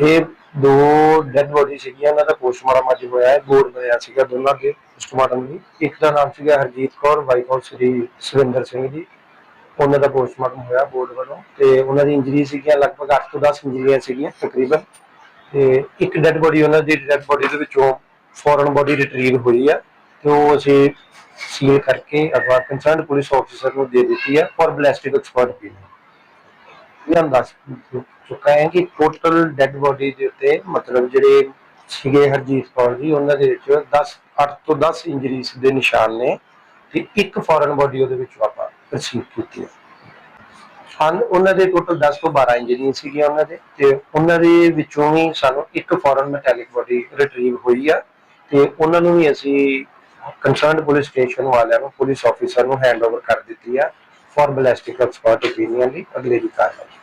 ਇਹ ਦੋ dead body ਸੀਗੀਆਂ ਉਹਨਾਂ ਦਾ ਪੋਸਟਮਾਰਟਮ ਅੱਜ ਹੋਇਆ ਹੈ ਬੋਰਡ ਬਣਿਆ ਸੀਗਾ ਦੋਨਾਂ ਦੇ ਪੋਸਟਮਾਰਟਮ ਦੀ। ਇੱਕ ਦਾ ਨਾਮ ਸੀਗਾ ਹਰਜੀਤ ਕੌਰ ਵਾਈਫ ਆਫ ਸ੍ਰੀ ਸੁਰਿੰਦਰ ਸਿੰਘ ਜੀ। ਉਹਨਾਂ ਦਾ ਪੋਸਟਮਾਰਟਮ ਹੋਇਆ ਬੋਰਡ ਵੱਲੋਂ ਤੇ ਉਹਨਾਂ ਦੀ ਇੰਜਰੀ ਸੀਗੀਆਂ, ਲਗਭਗ 8 ਤੋਂ 10 ਇੰਜਰੀਆਂ ਸੀਗੀਆਂ ਤਕਰੀਬਨ। ਤੇ ਇੱਕ ਡੈਡ ਬੋਡੀ ਉਹਨਾਂ ਦੀ ਡੈਡ ਬੋਡੀ ਦੇ ਵਿੱਚੋਂ ਫੋਰਨ ਬੋਡੀ ਰਿਟਰੀਵ ਹੋਈ ਆ ਤੇ ਉਹ ਅਸੀਂ ਸੀਲ ਕਰਕੇ ਅਗਵਾ ਕੰਸਰਨਡ ਪੁਲਿਸ ਆਫੀਸਰ ਨੂੰ ਦੇ ਦਿੱਤੀ ਹੈ ਫॉर ਬੈਲਿਸਟਿਕ ਐਕਸਪਰਟ opinion ਇਹ ਅੰਦਾਜ਼ ਚੁੱਕਾ ਹੈ ਕਿ ਟੋਟਲ ਡੈਡ ਬੋਡੀ ਦੇ ਉੱਤੇ ਮਤਲਬ ਜਿਹੜੇ ਸੀਗੇ ਹਰਜੀਤ ਕੌਰ ਜੀ, ਉਹਨਾਂ ਦੇ ਵਿੱਚ 10 8 ਤੋਂ 10 ਇੰਜਰੀਜ਼ ਦੇ ਨਿਸ਼ਾਨ ਨੇ ਤੇ ਇੱਕ ਫੋਰਨ ਬੋਡੀ ਉਹਦੇ ਵਿੱਚੋਂ ਆਪਾਂ ਰਿਸੀਵ ਕੀਤੀ ਹੈ ਹਨ, ਉਹਨਾਂ ਦੇ ਟੋਟਲ 10 ਤੋਂ 12 ਇੰਜਰੀਆਂ ਸੀਗੀਆਂ ਉਹਨਾਂ ਦੇ ਤੇ ਉਹਨਾਂ ਦੇ ਵਿੱਚੋਂ ਵੀ ਸਾਨੂੰ ਇੱਕ ਫੋਰਨ ਮੈਟੈਲਿਕ ਬੋਡੀ ਰਿਟਰੀਵ ਹੋਈ ਆ ਤੇ ਉਹਨਾਂ ਨੂੰ ਵੀ ਅਸੀਂ ਕੰਸਰਨਡ ਪੁਲਿਸ ਸਟੇਸ਼ਨ ਵਾਲਿਆਂ ਨੂੰ, ਪੁਲਿਸ ਆਫੀਸਰ ਨੂੰ ਹੈਂਡਓਵਰ ਕਰ ਦਿੱਤੀ ਆ। ਫॉर ਬੈਲਿਸਟਿਕ ਐਕਸਪਰਟ opinion ਲਈ ਅਗਲੇ ਦੀ ਕਾਰਵਾਈ